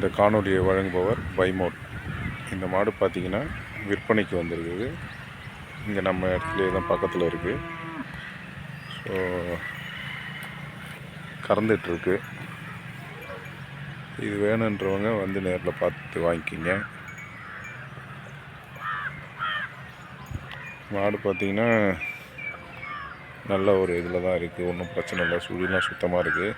இந்த காணொலியை வழங்குபவர் பைமோட் இந்த மாடு பார்த்தீங்கன்னா விற்பனைக்கு வந்திருக்குது. இங்கே நம்ம இடத்துலையே தான் பக்கத்தில் இருக்குது ஸோ கறந்துட்டுருக்கு. இது வேணுன்றவங்க வந்து நேரில் பார்த்து வாங்கிக்கிங்க. மாடு பார்த்திங்கன்னா நல்ல ஒரு இதில் தான் இருக்குது ஒன்றும் பிரச்சனை இல்லை. சுழிலாம் சுத்தமாக இருக்குது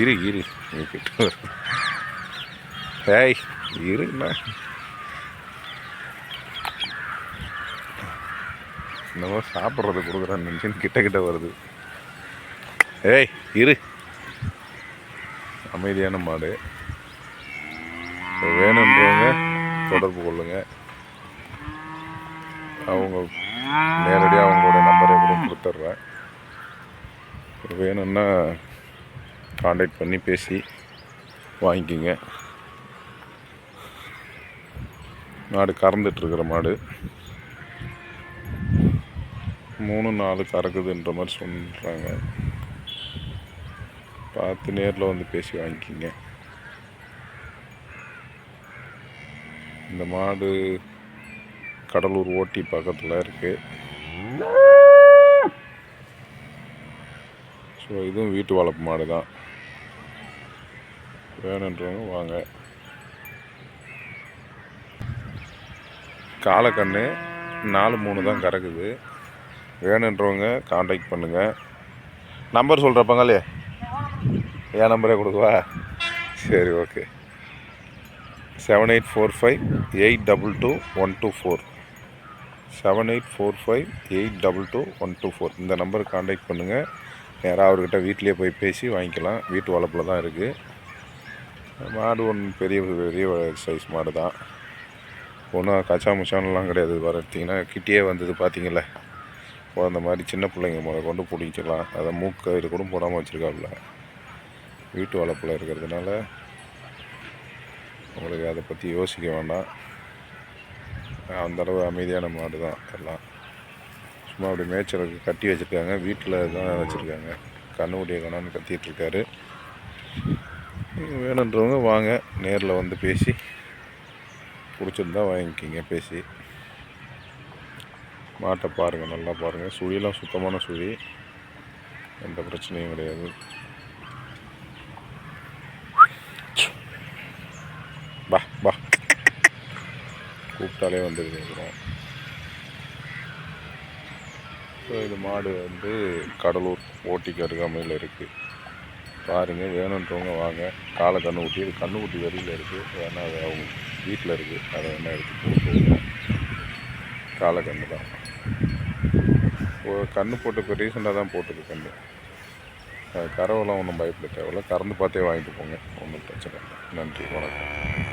இரு இரு. கிட்ட வரு. ஏய் இருண்ணா என்னமோ சாப்பிட்றது கொடுக்குறான்னு நினச்சின்னு கிட்ட கிட்ட வருது. ஏய் இரு. அமைதியான மாடு. வேணுன்றவங்க தொடர்பு கொள்ளுங்க. அவங்க நேரடியாக அவங்களோட நம்பரை கூட கொடுத்துட்றேன். வேணும்னா காண்டாக்ட் பண்ணி பேசி வாங்கிக்கோங்க. மாடு கறந்துட்டுருக்கிற மாடு. மூணு நாலு கறக்குதுன்ற மாதிரி சொல்கிறாங்க பார்த்து நேரில் வந்து பேசி வாங்கிக்கிங்க. இந்த மாடு கடலூர் ஓட்டி பக்கத்தில் இருக்குது ஸோ இதுவும் வீட்டு வளர்ப்பு மாடு தான் வேணுன்றவங்க வாங்க. காலக்கண்ணு நாலு மூணு தான் கறக்குது. வேணுன்றவங்க காண்டாக்ட் பண்ணுங்கள் நம்பர் சொல்கிறப்பங்களே என் நம்பரே கொடுக்குவா? சரி okay seven eight four five eight double two one two four seven eight four five eight double two one two four இந்த நம்பருக்கு காண்டாக்ட் பண்ணுங்கள் நேராக அவர்கிட்ட வீட்டிலே போய் பேசி வாங்கிக்கலாம். வீட்டு வளர்ப்பில் தான் இருக்குது மாடு ஒன்று பெரிய பெரிய சைஸ் மாடு தான் ஒன்றும் கச்சா முச்சானெலாம் கிடையாது. வரட்டிங்கன்னா கிட்டேயே வந்தது பார்த்தீங்களே அந்த மாதிரி சின்ன பிள்ளைங்க முத கொண்டு பிடிக்கலாம் அதை மூக்கு இது கூட போடாமல் வச்சுருக்காப்புல. வீட்டு வளர்ப்பில் இருக்கிறதுனால உங்களுக்கு அதை பற்றி யோசிக்க வேண்டாம். அந்தளவு அமைதியான மாடு தான் எல்லாம். சும்மா அப்படி மேய்ச்சலுக்கு கட்டி வச்சுருக்காங்க. வீட்டில் தான் வச்சுருக்காங்க. கண்ணுடைய கணான்னு கத்திகிட்ருக்காரு வேணுன்றவங்க வாங்க. நேரில் வந்து பேசி பிடிச்சிருந்தா வாங்கிக்கிங்க பேசி. மாட்டை பாருங்கள் நல்லா பாருங்கள் சுழிலாம் சுத்தமான சுழி. எந்த பிரச்சனையும் கிடையாது. பா பா கூப்பிட்டாலே வந்துருக்கிறோம் ஸோ இது மாடு வந்து கடலூர் ஓட்டிக்கு அருகாமையில் இருக்குது பாருங்கள் வேணுன்றவங்க வாங்க. காலை கண்ணுக்குட்டி இது கண்ணுக்குட்டி வெளியில் இருக்குது வேணால் அது அவங்க வீட்டில் இருக்குது அதை வேணால் எடுத்து போட்டு காலை கண்ணு தான். ஒரு கண்ணு போட்டு இப்போ ரீசெண்டாக தான் போட்டது கண்ணு. கரவெல்லாம் கறவெல்லாம் ஒன்றும் பயப்பட தேவையில்ல. கறந்து பார்த்தே வாங்கிட்டு போங்க. ஒன்றும் பிரச்சனை இல்லை. நன்றி வணக்கம்.